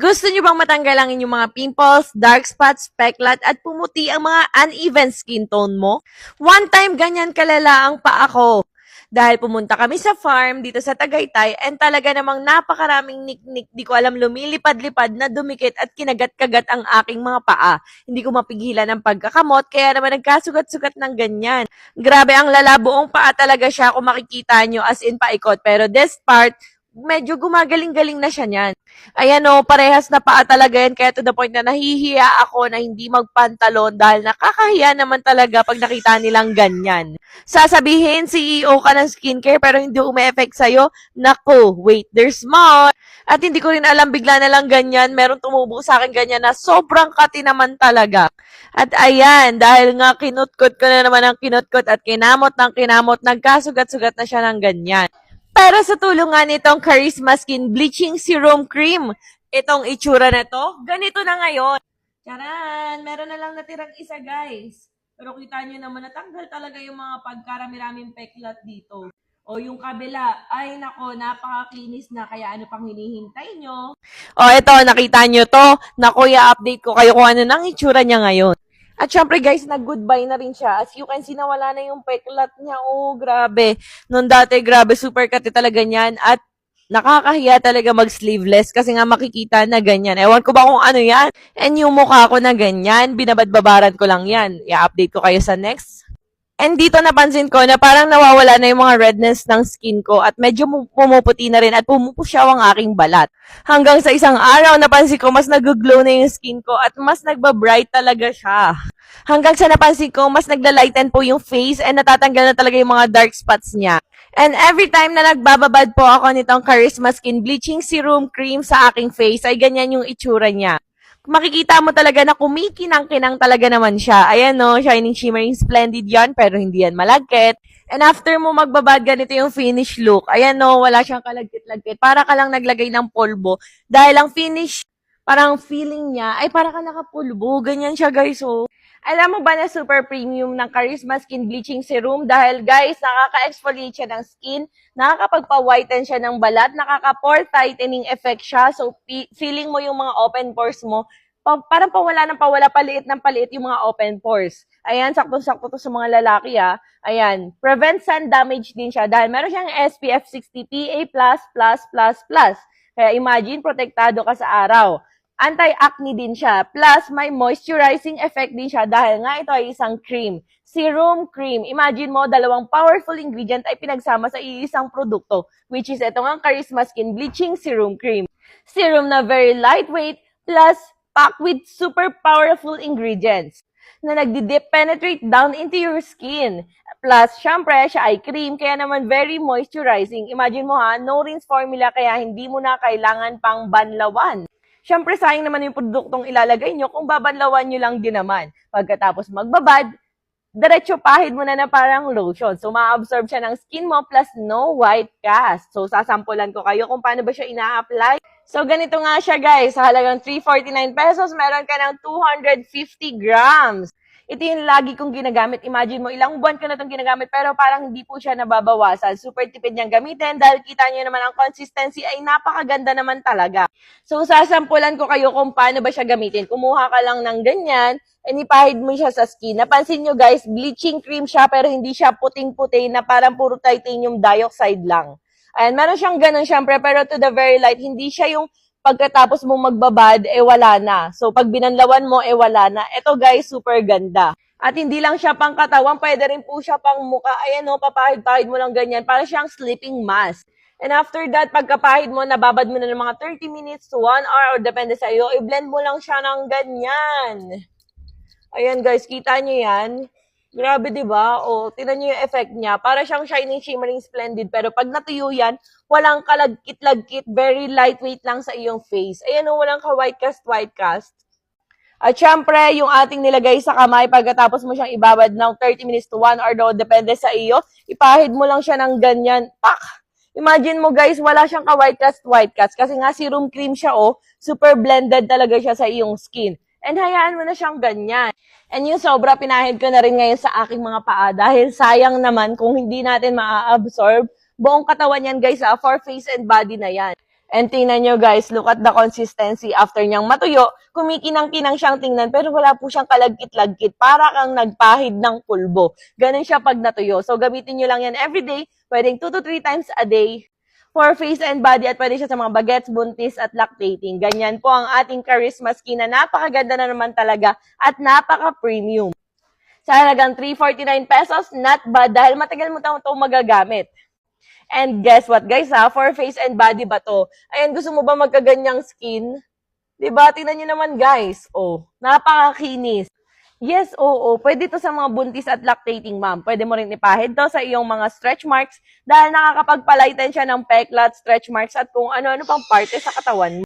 Gusto nyo bang matanggal ang inyong mga pimples, dark spots, peklat, at pumuti ang mga uneven skin tone mo? One time, ganyan kalala ang paa ko. Dahil pumunta kami sa farm dito sa Tagaytay and talaga namang napakaraming niknik, di ko alam lumilipad-lipad na dumikit at kinagat-kagat ang aking mga paa. Hindi ko mapigilan ang pagkakamot kaya naman nagkasugat-sugat ng ganyan. Grabe ang lala, buong paa talaga siya kung makikita nyo as in paikot. Pero this part, medyo gumagaling-galing na siya niyan. Ayan o, parehas na paa talaga yan. Kaya to the point na nahihiya ako na hindi magpantalon dahil nakakahiya naman talaga pag nakita nilang ganyan. Sasabihin, CEO ka ng skincare pero hindi umi-effect sa'yo. Naku, wait, there's more. At hindi ko rin alam, bigla na lang ganyan. Meron tumubo sa akin ganyan na sobrang kati naman talaga. At ayan, dahil nga kinutkot ko na naman ang kinutkot at kinamot ng kinamot, nagkasugat-sugat na siya ng ganyan. Pero sa tulungan nitong Charisma Skin Bleaching Serum Cream, itong itsura na to, ganito na ngayon. Charan! Meron na lang natirang isa, guys. Pero kita nyo naman, natanggal talaga yung mga pagkarami-raming peklat dito. O yung kabila, ay nako, napakakinis na, kaya ano pang hinihintay nyo? O ito, nakita nyo to. Naku, i-update ko kayo kung ano nang itsura niya ngayon. At syempre guys, nag-goodbye na rin siya. As you can see, nawala na yung peklat niya. Oh, grabe. Noon dati, grabe, super kati talaga niyan. At nakakahiya talaga mag-sleeveless kasi nga makikita na ganyan. Ewan ko ba kung ano yan. And yung mukha ko na ganyan, binabadbabaran ko lang yan. I-update ko kayo sa next. And dito napansin ko na parang nawawala na yung mga redness ng skin ko at medyo mu- pumuputi na rin at pumupusyaw ang aking balat. Hanggang sa isang araw, napansin ko mas nag-glow na yung skin ko at mas nagba-bright talaga siya. Hanggang sa napansin ko, mas nagla-lighten po yung face and natatanggal na talaga yung mga dark spots niya. And every time na nagbababad po ako nitong Charisma Skin Bleaching Serum Cream sa aking face, ay ganyan yung itsura niya. Makikita mo talaga na kumikinang-kinang talaga naman siya. Ayan no, shining, shimmering, splendid yan, pero hindi yan malagkit. And after mo magbabad, ganito yung finish look. Ayan no, wala siyang kalagkit-lagkit. Para ka lang naglagay ng polvo. Dahil ang finish, parang feeling niya, ay para ka nakapulbo. Ganyan siya guys, oh. Alam mo ba na super premium ng Charisma Skin Bleaching Serum? Dahil guys, nakaka-exfoliate siya ng skin, nakakapagpa-whiten siya ng balat, nakaka-pore tightening effect siya. So, feeling mo yung mga open pores mo, pa- parang pawala ng pawala, paliit ng paliit yung mga open pores. Ayan, sakto-sakto to sa mga lalaki ah. Ayan, prevent sun damage din siya dahil meron siyang SPF 60 PA+++++. Kaya imagine, protektado ka sa araw anti-acne din siya. Plus, may moisturizing effect din siya dahil nga ito ay isang cream. Serum cream. Imagine mo, dalawang powerful ingredient ay pinagsama sa iisang produkto, which is ito nga Charisma Skin Bleaching Serum Cream. Serum na very lightweight, plus packed with super powerful ingredients na nagdi-deep penetrate down into your skin. Plus, syempre, siya ay cream, kaya naman very moisturizing. Imagine mo ha, no rinse formula, kaya hindi mo na kailangan pang banlawan. Siyempre, sayang naman yung produktong ilalagay nyo kung babanlawan nyo lang din naman. Pagkatapos magbabad, diretso pahid mo na na parang lotion. So, ma-absorb siya ng skin mo plus no white cast. So, sasampulan ko kayo kung paano ba siya ina-apply. So, ganito nga siya guys. Sa halagang 349 pesos, meron ka ng 250 grams. Ito yung lagi kong ginagamit. Imagine mo, ilang buwan ko na itong ginagamit pero parang hindi po siya nababawasan. Super tipid niyang gamitin dahil kita niyo naman ang consistency ay napakaganda naman talaga. So, sasampulan ko kayo kung paano ba siya gamitin. Kumuha ka lang ng ganyan, and ipahid mo siya sa skin. Napansin nyo guys, bleaching cream siya pero hindi siya puting-puti na parang puro titanium dioxide lang. Ayan, meron siyang ganun syempre pero to the very light, hindi siya yung pagkatapos mo magbabad, eh wala na. So, pag binanlawan mo, eh wala na. Ito guys, super ganda. At hindi lang siya pang katawan, pwede rin po siya pang muka. Ayan o, papahid-pahid mo lang ganyan. Para siyang sleeping mask. And after that, pagkapahid mo, nababad mo na ng mga 30 minutes to 1 hour, or depende sa iyo, i-blend mo lang siya ng ganyan. Ayan guys, kita nyo yan? Grabe, di ba? O, tinan nyo yung effect niya. Para siyang shining, shimmering, splendid. Pero pag natuyo yan, walang kalagkit-lagkit, very lightweight lang sa iyong face. Ayan o, walang ka-white cast, white cast. At syempre, yung ating nilagay sa kamay, pagkatapos mo siyang ibabad ng 30 minutes to 1 hour daw, depende sa iyo, ipahid mo lang siya ng ganyan, pak! Imagine mo guys, wala siyang ka-white cast, white cast. Kasi nga serum cream siya, oh, super blended talaga siya sa iyong skin. And hayaan mo na siyang ganyan. And yung sobra, pinahid ko na rin ngayon sa aking mga paa dahil sayang naman kung hindi natin maa-absorb buong katawan yan guys ah, for face and body na yan. And tingnan nyo guys, look at the consistency after niyang matuyo. Kumikinang-kinang siyang tingnan pero wala po siyang kalagkit-lagkit. Para kang nagpahid ng pulbo. Ganun siya pag natuyo. So gamitin nyo lang yan everyday. Pwedeng 2 to 3 times a day for face and body at pwede siya sa mga bagets, buntis at lactating. Ganyan po ang ating Charisma Skin na napakaganda na naman talaga at napaka-premium. Sa halagang 349 pesos, not bad dahil matagal mo ito magagamit. And guess what guys ha, for face and body ba to? Ayan, gusto mo ba magkaganyang skin? 'Di ba? Tingnan niyo naman guys. Oh, napakakinis. Yes, oo. Pwede to sa mga buntis at lactating mom. Pwede mo rin ipahid to sa iyong mga stretch marks dahil nakakapagpalighten siya ng peklat, stretch marks at kung ano-ano pang parte sa katawan mo.